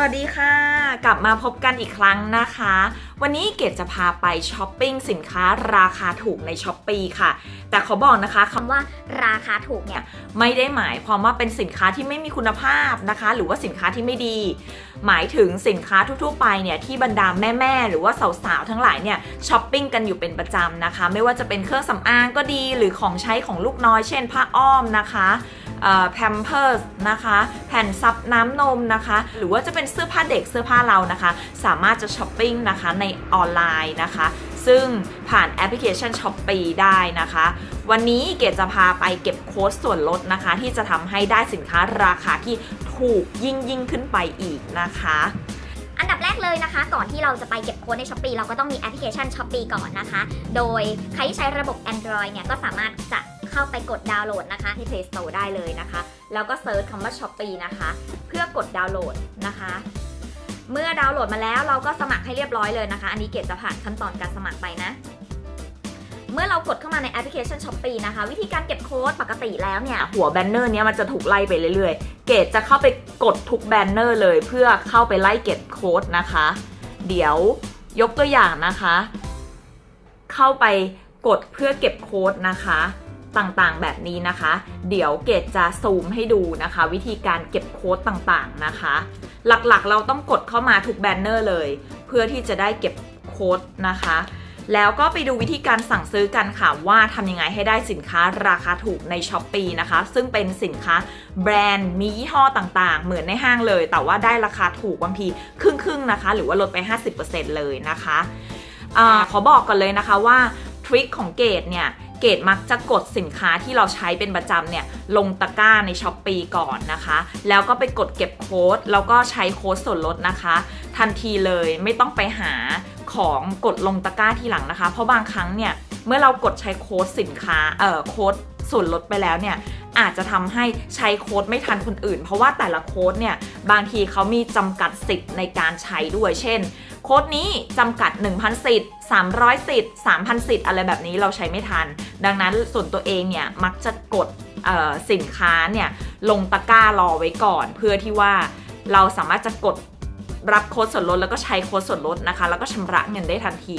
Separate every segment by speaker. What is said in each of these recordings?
Speaker 1: วัสดีค่ะ กลับมาพบกันอีกครั้งนะคะ วันนี้เกดจะพาไปช้อปปิ้งสินค้าราคาถูกในช้อปปีค่ะ แต่ขอบอกนะคะคำ
Speaker 2: ว่าราคาถูกเนี่ย
Speaker 1: ไม่ได้หมายความว่าเป็นสินค้าที่ไม่มีคุณภาพนะคะ หรือว่าสินค้าที่ไม่ดี หมายถึงสินค้าทั่วๆไปเนี่ยที่บรรดาแม่ๆหรือว่าสาวๆทั้งหลายเนี่ยช้อปปิ้งกันอยู่เป็นประจำนะคะ ไม่ว่าจะเป็นเครื่องสำอางก็ดี หรือของใช้ของลูกน้อยเช่นผ้าอ้อมนะคะ แพมเพิร์สนะคะ แผ่นซับน้ำนมนะคะ หรือว่าจะเป็นเสื้อผ้าเด็กเสื้อผ้าเรานะคะ สามารถจะช้อปปิ้งนะคะในออนไลน์นะคะ ซึ่งผ่านแอปพลิเคชัน s h อ p e e ได้นะคะ วันนี้เกดจะพาไปเก็บโค้ดส่วนลดนะคะ ที่จะทำให้ได้สินค้าราคาที่ถูกยิ่งยิ่งขึ้นไปอีกนะคะ
Speaker 2: อันดับแรกเลยนะคะ ก่อนที่เราจะไปเก็บโค้ดใน s h อ p e e เราก็ต้องมีแอปพลิเคชัน s h อ p e e ก่อนนะคะ โดยใครที่ใช้ระบบ Android เนี่ยก็สามารถจะ เข้าไปกดดาวน์โหลดนะคะ
Speaker 1: ที่ Play Store ได้เลยนะคะ แล้วก็เซิร์ชคำว่า Shopee นะคะ เพื่อกดดาวน์โหลดนะคะ เมื่อดาวน์โหลดมาแล้วเราก็สมัครให้เรียบร้อยเลยนะคะ อันนี้เกดจะผ่านขั้นตอนการสมัครไปนะเมื่อเรากดเข้ามาในแอปพลิเคชัน Shopee นะคะ วิธีการเก็บโค้ดปกติแล้วเนี่ย หัวแบนเนอร์เนี้ยมันจะถูกไล่ไปเรื่อยๆ เกดจะเข้าไปกดทุกแบนเนอร์เลยเพื่อเข้าไปไล่เก็บโค้ดนะคะ เดี๋ยวยกตัวอย่างนะคะ เข้าไปกดเพื่อเก็บโค้ดนะคะ ต่างๆ แบบนี้นะคะ เดี๋ยวเกดจะซูมให้ดูนะคะ วิธีการเก็บโค้ดต่างๆนะคะ หลักๆเราต้องกดเข้ามาทุกแบนเนอร์เลย เพื่อที่จะได้เก็บโค้ดนะคะ แล้วก็ไปดูวิธีการสั่งซื้อกันค่ะว่าทำยังไงให้ได้สินค้าราคาถูกใน s h อ p e e นะคะ ซึ่งเป็นสินค้าแบรนด์มียี่ห้อต่างๆ เหมือนในห้างเลย แต่ว่าได้ราคาถูกบางทีครึ่งๆนะคะ หรือว่าลดไป 50%เลยนะคะอขอบอกก่อนเลยนะคะว่าทริคของเกดเนี่ย เกดมักจะกดสินค้าที่เราใช้เป็นประจำเนี่ยลงตะกร้าในช้อปปีก่อนนะคะ แล้วก็ไปกดเก็บโค้ดแล้วก็ใช้โค้ดส่วนลดนะคะ ทันทีเลยไม่ต้องไปหาของกดลงตะกร้าทีหลังนะคะ เพราะบางครั้งเนี่ยเมื่อเรากดใช้โค้ดสินค้าเอ่อโค้ดส่วนลดไปแล้วเนี่ย อาจจะทำให้ใช้โค้ดไม่ทันคนอื่น เพราะว่าแต่ละโค้ดเนี่ยบางทีเขามีจำกัดสิทธิ์ในการใช้ด้วยเช่น โค้ดนี้จำกัด 1,000 สิทธิ์ 300 สิทธิ์ 3,000 สิทธิ์อะไรแบบนี้เราใช้ไม่ทัน ดังนั้นส่วนตัวเองเนี่ยมักจะกดสินค้าเนี่ยลงตะกร้ารอไว้ก่อน เพื่อที่ว่าเราสามารถจะกดรับโค้ดส่วนลดแล้วก็ใช้โค้ดส่วนลดนะคะ แล้วก็ชำระเงินได้ทันที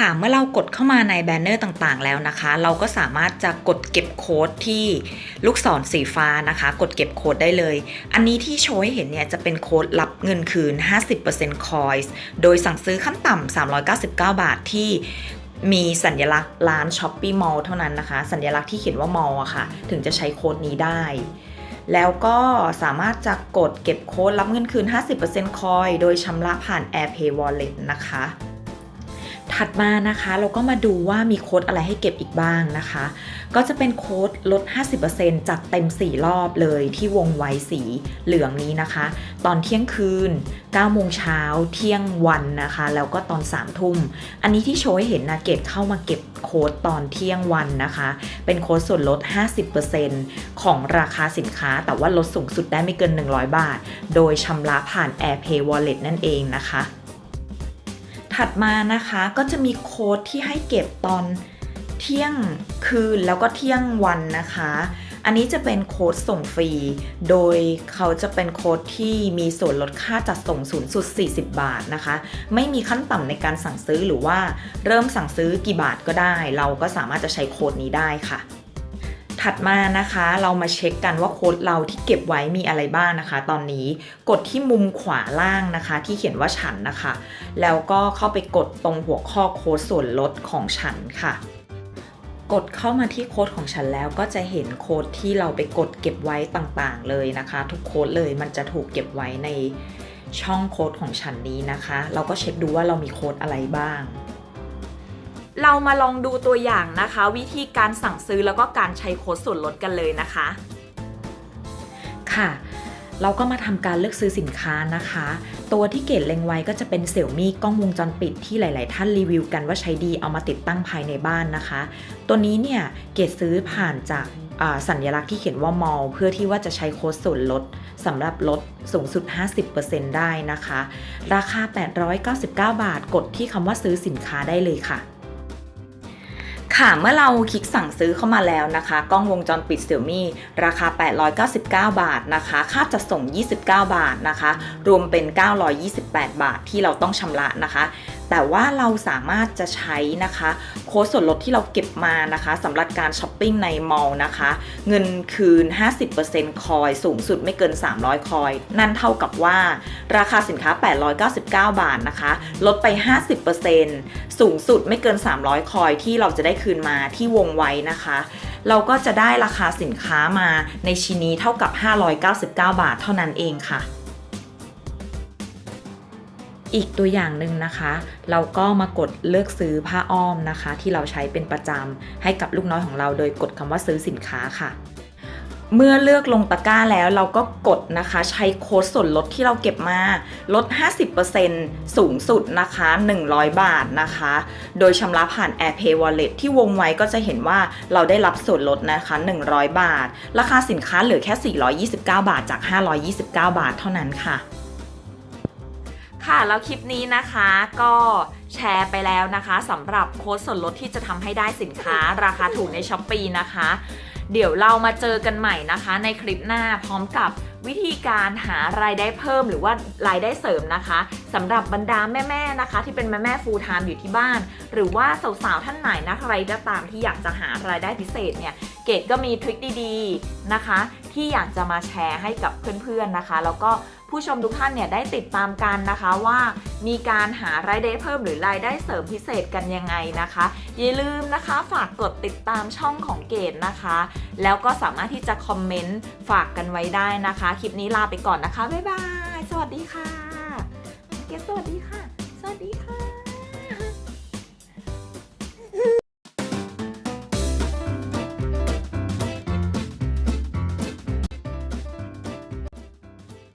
Speaker 1: ค่ะเมื่อเรากดเข้ามาในแบนเนอร์ต่างๆ แล้วนะคะ เราก็สามารถจะกดเก็บโค้ดที่ลูกศรสีฟ้านะคะ กดเก็บโค้ดได้เลย อันนี้ที่โชว์ให้เห็นเนี่ยจะเป็นโค้ดรับเงินคืน 50% coins โดยสั่งซื้อขั้นต่ำ399 บาทที่มีสัญลักษณ์ร้าน s h o p e e Mall เท่านั้นนะคะ สัญลักษณ์ที่เขียนว่า mall อะค่ะ ถึงจะใช้โค้ดนี้ได้ แล้วก็สามารถจะกดเก็บโค้ดรับเงินคืน 50%คอย โดยชำระผ่าน AirPay Wallet นะคะ ถัดมานะคะเราก็มาดูว่ามีโค้ดอะไรให้เก็บอีกบ้างนะคะ ก็จะเป็นโค้ดลด 50%จากเต็ม 4 รอบเลยที่วงไว้สีเหลืองนี้นะคะ ตอนเที่ยงคืน 9 โมงเช้า เที่ยงวันนะคะ แล้วก็ตอน 3 ทุ่ม อันนี้ที่โชว์ให้เห็นนะเกตเข้ามาเก็บโค้ดตอนเที่ยงวันนะคะ เป็นโค้ดส่วนลด 50%ของราคาสินค้า แต่ว่าลดสูงสุดได้ไม่เกิน 100 บาท โดยชำระผ่าน AirPay Wallet นั่นเองนะคะ ถัดมานะคะก็จะมีโค้ดที่ให้เก็บตอนเที่ยงคืนแล้วก็เที่ยงวันนะคะ อันนี้จะเป็นโค้ดส่งฟรี โดยเขาจะเป็นโค้ดที่มีส่วนลดค่าจัดส่งสูงสุด 40 บาทนะคะ ไม่มีขั้นต่ำในการสั่งซื้อหรือว่าเริ่มสั่งซื้อกี่บาทก็ได้ เราก็สามารถจะใช้โค้ดนี้ได้ค่ะ ถัดมานะคะ เรามาเช็คกันว่าโค้ดเราที่เก็บไว้มีอะไรบ้างนะคะ ตอนนี้กดที่มุมขวาล่างนะคะ ที่เขียนว่าฉันนะคะ แล้วก็เข้าไปกดตรงหัวข้อโค้ดส่วนลดของฉันค่ะ กดเข้ามาที่โค้ดของฉันแล้วก็จะเห็นโค้ดที่เราไปกดเก็บไว้ต่างๆ เลยนะคะ ทุกโค้ดเลยมันจะถูกเก็บไว้ในช่องโค้ดของฉันนี้นะคะ เราก็เช็คดูว่าเรามีโค้ดอะไรบ้าง เรามาลองดูตัวอย่างนะคะ วิธีการสั่งซื้อแล้วก็การใช้โค้ดส่วนลดกันเลยนะคะ ค่ะ เราก็มาทำการเลือกซื้อสินค้านะคะ ตัวที่เกดเล็งไว้ก็จะเป็นเสี่ยวมี่กล้องวงจรปิดที่หลาย ๆ ท่านรีวิวกันว่าใช้ดีเอามาติดตั้งภายในบ้านนะคะ ตัวนี้เนี่ยเกดซื้อผ่านจากสัญลักษณ์ที่เขียนว่ามอลเพื่อที่ว่าจะใช้โค้ดส่วนลดสำหรับลดสูงสุด 50%ได้นะคะ ราคา 899 บาท กดที่คำว่าซื้อสินค้าได้เลยค่ะ ค่ะเมื่อเราคลิกสั่งซื้อเข้ามาแล้วนะคะ กล้องวงจรปิด Xiaomi ราคา 899 บาทนะคะ ค่าจัดส่ง 29 บาทนะคะ รวมเป็น 928 บาทที่เราต้องชำระนะคะ แต่ว่าเราสามารถจะใช้นะคะโค้ดส่วนลดที่เราเก็บมานะคะสำหรับการช้อปปิ้งในมอลล์นะคะ เงินคืน 50%คอยสูงสุดไม่เกิน 300 คอย นั่นเท่ากับว่า ราคาสินค้า 899 บาทนะคะ ลดไป 50%สูงสุดไม่เกิน 300 คอยที่เราจะได้คืนมาที่วงไว้นะคะเราก็จะได้ราคาสินค้ามาในชิ้นนี้เท่ากับ 599 บาทเท่านั้นเองค่ะ อีกตัวอย่างหนึ่งนะคะ เราก็มากดเลือกซื้อผ้าอ้อมนะคะ ที่เราใช้เป็นประจำให้กับลูกน้อยของเราโดยกดคำว่าซื้อสินค้าค่ะเมื่อเลือกลงตะกร้าแล้วเราก็กดนะคะ ใช้โค้ดส่วนลดที่เราเก็บมาลด 50%สูงสุดนะคะ 100 บาทนะคะ โดยชำระผ่าน AirPay Wallet ที่วงไว้ก็จะเห็นว่าเราได้รับส่วนลดนะคะ 100 บาท ราคาสินค้าเหลือแค่ 429 บาทจาก 529 บาทเท่านั้นค่ะ ค่ะแล้วคลิปนี้นะคะก็แชร์ไปแล้วนะคะสำหรับโค้ดส่วนลดที่จะทำให้ได้สินค้าราคาถูกในช้อปปีนะคะ เดี๋ยวเรามาเจอกันใหม่นะคะ ในคลิปหน้าพร้อมกับวิธีการหารายได้เพิ่มหรือว่ารายได้เสริมนะคะสำหรับบรรดาแม่ๆนะคะ ที่เป็นแม่ๆ full time อยู่ที่บ้าน หรือว่าสาวๆท่านไหนนะใครก็ตามที่อยากจะหารายได้พิเศษเนี่ยเกดก็มีทริคดีๆนะคะ ที่อยากจะมาแชร์ให้กับเพื่อนๆนะคะ แล้วก็ผู้ชมทุกท่านเนี่ยได้ติดตามกันนะคะว่ามีการหารายได้เพิ่มหรือรายได้เสริมพิเศษกันยังไงนะคะ อย่าลืมนะคะฝากกดติดตามช่องของเกดนะคะ แล้วก็สามารถที่จะคอมเมนต์ฝากกันไว้ได้นะคะ คลิปนี้ลาไปก่อนนะคะ บ๊ายบาย สวัสดีค่ะ